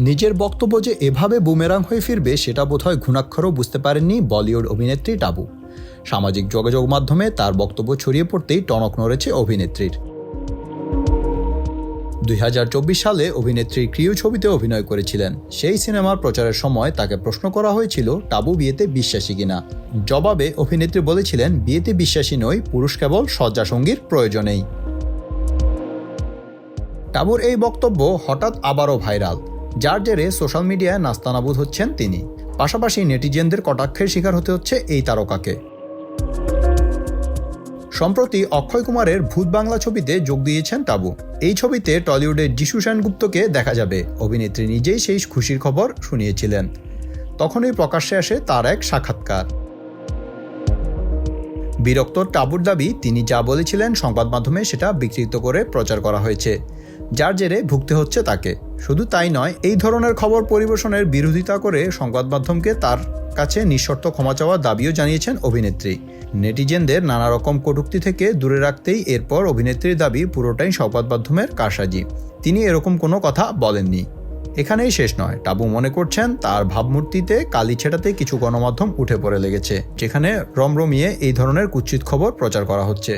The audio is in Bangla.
নিজের বক্তব্য যে এভাবে বুমেরাং হয়ে ফিরবে, সেটা বোধহয় ঘুণাক্ষরও বুঝতে পারেননি বলিউড অভিনেত্রী টাবু। সামাজিক যোগাযোগ মাধ্যমে তার বক্তব্য ছড়িয়ে পড়তেই টনক নড়েছে অভিনেত্রীর। দুই হাজার চব্বিশ সালে অভিনেত্রী ক্রিয় ছবিতে অভিনয় করেছিলেন। সেই সিনেমার প্রচারের সময় তাকে প্রশ্ন করা হয়েছিল, টাবু বিয়েতে বিশ্বাসী কিনা? জবাবে অভিনেত্রী বলেছিলেন, বিয়েতে বিশ্বাসী নই, পুরুষ কেবল শয্যাসঙ্গীর প্রয়োজনেই। টাবুর এই বক্তব্য হঠাৎ আবারও ভাইরাল। যার জেরে সোশ্যাল মিডিয়ায় নাস্তানাবুদ হচ্ছেন তিনি। পাশাপাশি নেটিজেনদের কটাক্ষের শিকার হতে হচ্ছে এই তারকাকে। সম্প্রতি অক্ষয় কুমারের ভূত বাংলা ছবিতে যোগ দিয়েছেন টাবু এই ছবিতে টলিউডের যিশু সেনগুপ্তকে দেখা যাবে। অভিনেত্রী নিজেই সেই খুশির খবর শুনিয়েছিলেন। তখনই প্রকাশ্যে আসে তার এক সাক্ষাৎকার। বিরক্ত টাবুর দাবি, তিনি যা বলেছিলেন সংবাদ মাধ্যমে সেটা বিকৃত করে প্রচার করা হয়েছে। যার জেরে ভুগতে হচ্ছে তাকে। শুধু তাই নয়, এই ধরনের খবর পরিবেশনের বিরোধিতা করে সংবাদ মাধ্যমকে তার কাছে নিঃশর্ত ক্ষমা চাওয়ার দাবিও জানিয়েছেন অভিনেত্রী। নেটিজেনদের নানা রকম কটূক্তি থেকে দূরে রাখতেই এরপর অভিনেত্রীর দাবি পুরোটাই সংবাদ মাধ্যমের কারসাজি। তিনি এরকম কোনো কথা বলেননি। এখানেই শেষ নয়। টাবু মনে করছেন তার ভাবমূর্তিতে কালি ছেটাতে কিছু গণমাধ্যম উঠে পড়ে লেগেছে, যেখানে রমরমিয়ে এই ধরনের কুচ্ছিত খবর প্রচার করা হচ্ছে।